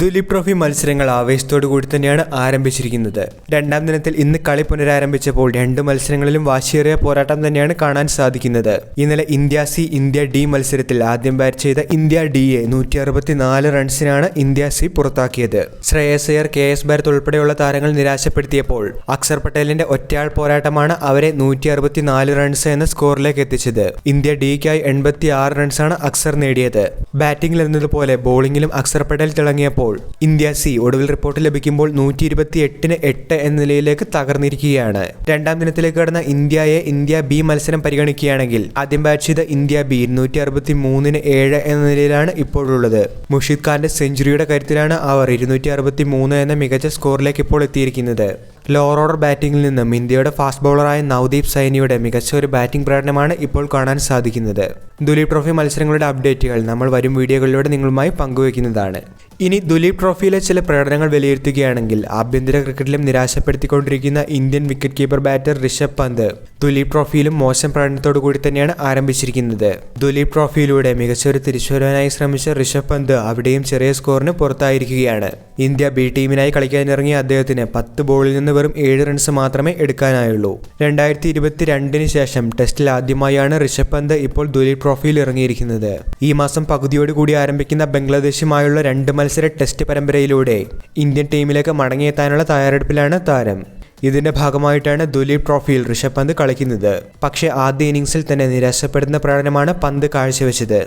Duleep trophy മത്സരങ്ങൾ ആവേശത്തോടു കൂടി തന്നെയാണ് ആരംഭിച്ചിരിക്കുന്നത്. രണ്ടാം ദിനത്തിൽ ഇന്ന് കളി പുനരാരംഭിച്ചപ്പോൾ രണ്ട് മത്സരങ്ങളിലും വാശിയേറിയ പോരാട്ടം തന്നെയാണ് കാണാൻ സാധിക്കുന്നത്. ഇന്നലെ ഇന്ത്യ സി ഇന്ത്യ ഡി മത്സരത്തിൽ ആദ്യം ബാറ്റ് ചെയ്ത ഇന്ത്യ ഡിയെ നൂറ്റി അറുപത്തിനാല് റൺസിനാണ് ഇന്ത്യ സി പുറത്താക്കിയത്. ശ്രേയസ് അയ്യർ കെ എസ് ഭാരത് ഉൾപ്പെടെയുള്ള താരങ്ങൾ നിരാശപ്പെടുത്തിയപ്പോൾ അക്സർ പട്ടേലിന്റെ ഒറ്റയാൾ പോരാട്ടമാണ് അവരെ നൂറ്റി അറുപത്തിനാല് റൺസ് എന്ന സ്കോറിലേക്ക് എത്തിച്ചത്. ഇന്ത്യ ഡിക്കായി എൺപത്തി ആറ് റൺസാണ് അക്സർ നേടിയത്. ബാറ്റിംഗിൽ എന്നതുപോലെ ബോളിംഗിലും അക്സർ പട്ടേൽ തിളങ്ങിയപ്പോൾ ഇന്ത്യ സി ഒടുവിൽ റിപ്പോർട്ട് ലഭിക്കുമ്പോൾ നൂറ്റി ഇരുപത്തി എട്ടിന് എട്ട് എന്ന നിലയിലേക്ക് തകർന്നിരിക്കുകയാണ്. രണ്ടാം ദിനത്തിലേക്ക് കടന്ന ഇന്ത്യയെ ഇന്ത്യ ബി മത്സരം പരിഗണിക്കുകയാണെങ്കിൽ ആദ്യം ബാറ്റ് ചെയ്ത ഇന്ത്യ ബി ഇരുന്നൂറ്റി അറുപത്തി മൂന്നിന് ഏഴ് എന്ന നിലയിലാണ് ഇപ്പോഴുള്ളത്. മുഷീദ് ഖാന്റെ സെഞ്ചുറിയുടെ കരുത്തിലാണ് അവർ ഇരുന്നൂറ്റി അറുപത്തി മൂന്ന് എന്ന മികച്ച സ്കോറിലേക്ക് ഇപ്പോൾ എത്തിയിരിക്കുന്നത്. ലോവർ ഓർഡർ ബാറ്റിംഗിൽ നിന്നും ഇന്ത്യയുടെ ഫാസ്റ്റ് ബൗളറായ നവദീപ് സൈനിയുടെ മികച്ച ഒരു ബാറ്റിംഗ് പ്രകടനമാണ് ഇപ്പോൾ കാണാൻ സാധിക്കുന്നത്. ദുലീപ് ട്രോഫി മത്സരങ്ങളുടെ അപ്ഡേറ്റുകൾ നമ്മൾ വരും വീഡിയോകളിലൂടെ നിങ്ങളുമായി പങ്കുവയ്ക്കുന്നതാണ്. ഇനി ദുലീപ് ട്രോഫിയിലെ ചില പ്രകടനങ്ങൾ വിലയിരുത്തുകയാണെങ്കിൽ ആഭ്യന്തര ക്രിക്കറ്റിലും നിരാശപ്പെടുത്തിക്കൊണ്ടിരിക്കുന്ന Indian wicket keeper batter Rishabh Pant. Duleep ട്രോഫിയിലും മോശം പ്രകടനത്തോടു കൂടി തന്നെയാണ് ആരംഭിച്ചിരിക്കുന്നത്. ദുലീപ് ട്രോഫിയിലൂടെ മികച്ചൊരു തിരിച്ചുവരാനായി ശ്രമിച്ച ഋഷഭ് പന്ത് അവിടെയും ചെറിയ സ്കോറിന് പുറത്തായിരിക്കുകയാണ്. ഇന്ത്യ ബി ടീമിനായി കളിക്കാനിറങ്ങിയ അദ്ദേഹത്തിന് പത്ത് ബോളിൽ നിന്ന് വെറും ഏഴ് റൺസ് മാത്രമേ എടുക്കാനായുള്ളൂ. രണ്ടായിരത്തി ഇരുപത്തി രണ്ടിന് ശേഷം ടെസ്റ്റിൽ ആദ്യമായാണ് ഋഷഭ് പന്ത് ഇപ്പോൾ ദുലീപ് ട്രോഫിയിൽ ഇറങ്ങിയിരിക്കുന്നത്. ഈ മാസം പകുതിയോടുകൂടി ആരംഭിക്കുന്ന ബംഗ്ലാദേശുമായുള്ള രണ്ട് മത്സര ടെസ്റ്റ് പരമ്പരയിലൂടെ ഇന്ത്യൻ ടീമിലേക്ക് മടങ്ങിയെത്താനുള്ള തയ്യാറെടുപ്പിലാണ് താരം. ഇതിന്റെ ഭാഗമായിട്ടാണ് ദുലീപ് ട്രോഫിയിൽ ഋഷഭ് പന്ത് കളിക്കുന്നത്. പക്ഷേ ആദ്യ ഇന്നിംഗ്സിൽ തന്നെ നിരാശപ്പെടുന്ന പ്രകടനമാണ് പന്ത് കാഴ്ചവെച്ചത്.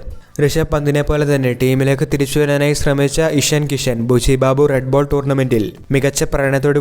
ഋഷഭ് പന്തിനെ പോലെ തന്നെ ടീമിലേക്ക് തിരിച്ചു വരാനായി ശ്രമിച്ച ഇഷൻ കിഷൻ ബുജി ബാബു റെഡ് ബോൾ ടൂർണമെന്റിൽ മികച്ച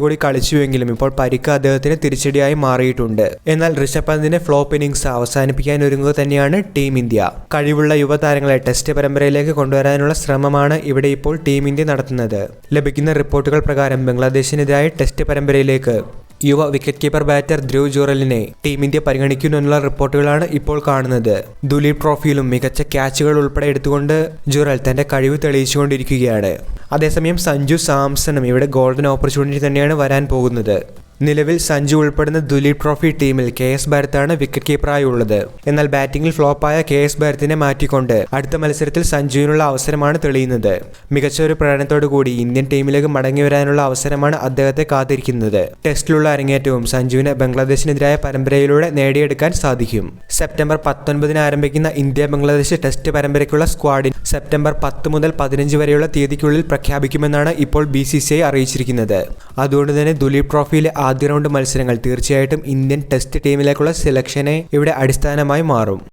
കൂടി കളിച്ചുവെങ്കിലും ഇപ്പോൾ പരിക്ക് അദ്ദേഹത്തിന് തിരിച്ചടിയായി മാറിയിട്ടുണ്ട്. എന്നാൽ ഋഷഭ് പന്തിന്റെ ഫ്ലോപ്പ് ഇന്നിംഗ്സ് അവസാനിപ്പിക്കാൻ ഒരുങ്ങുക തന്നെയാണ് ടീം ഇന്ത്യ കഴിവുള്ള യുവതാരങ്ങളെ ടെസ്റ്റ് പരമ്പരയിലേക്ക് കൊണ്ടുവരാനുള്ള ശ്രമമാണ് ഇവിടെ ഇപ്പോൾ ടീം ഇന്ത്യ നടത്തുന്നത്. ലഭിക്കുന്ന റിപ്പോർട്ടുകൾ പ്രകാരം ബംഗ്ലാദേശിനെതിരായ ടെസ്റ്റ് പരമ്പരയിലേക്ക് യുവ വിക്കറ്റ് കീപ്പർ ബാറ്റർ ധ്രുവ് ജോറലിനെ ടീം ഇന്ത്യ എന്നുള്ള റിപ്പോർട്ടുകളാണ് ഇപ്പോൾ കാണുന്നത്. ദുലീപ് ട്രോഫിയിലും മികച്ച ക്യാച്ചുകൾ ഉൾപ്പെടെ എടുത്തുകൊണ്ട് ജുറൽ തന്റെ കഴിവ് തെളിയിച്ചുകൊണ്ടിരിക്കുകയാണ്. അതേസമയം സഞ്ജു സാംസണും ഇവിടെ ഗോൾഡൻ ഓപ്പർച്യൂണിറ്റി തന്നെയാണ് വരാൻ പോകുന്നത്. നിലവിൽ സഞ്ജു ഉൾപ്പെടുന്ന ദുലീപ് ട്രോഫി ടീമിൽ കെ എസ് ഭരത്താണ് വിക്കറ്റ് കീപ്പറായി ഉള്ളത് എന്നാൽ ബാറ്റിംഗിൽ ഫ്ലോപ്പായ കെ എസ് ഭരത്തിനെ മാറ്റിക്കൊണ്ട് അടുത്ത മത്സരത്തിൽ സഞ്ജുവിനുള്ള അവസരമാണ് തെളിയുന്നത്. മികച്ച ഒരു പ്രകടനത്തോടുകൂടി ഇന്ത്യൻ ടീമിലേക്ക് മടങ്ങി വരാനുള്ള അവസരമാണ് അദ്ദേഹത്തെ കാത്തിരിക്കുന്നത്. ടെസ്റ്റിലുള്ള അരങ്ങേറ്റവും സഞ്ജുവിന് ബംഗ്ലാദേശിനെതിരായ പരമ്പരയിലൂടെ നേടിയെടുക്കാൻ സാധിക്കും. സെപ്റ്റംബർ പത്തൊൻപതിന് ആരംഭിക്കുന്ന ഇന്ത്യ ബംഗ്ലാദേശ് ടെസ്റ്റ് പരമ്പരയ്ക്കുള്ള സ്ക്വാഡിൻ സെപ്റ്റംബർ പത്ത് മുതൽ പതിനഞ്ച് വരെയുള്ള തീയതിക്കുള്ളിൽ പ്രഖ്യാപിക്കുമെന്നാണ് ഇപ്പോൾ ബി അറിയിച്ചിരിക്കുന്നത്. അതുകൊണ്ട് തന്നെ ദുലീപ് ട്രോഫിയിലെ ആദ്യ റൗണ്ട് മത്സരങ്ങൾ തീർച്ചയായിട്ടും ഇന്ത്യൻ ടെസ്റ്റ് ടീമിലേക്കുള്ള സെലക്ഷനെ ഇവിടെ അടിസ്ഥാനമായി മാറും.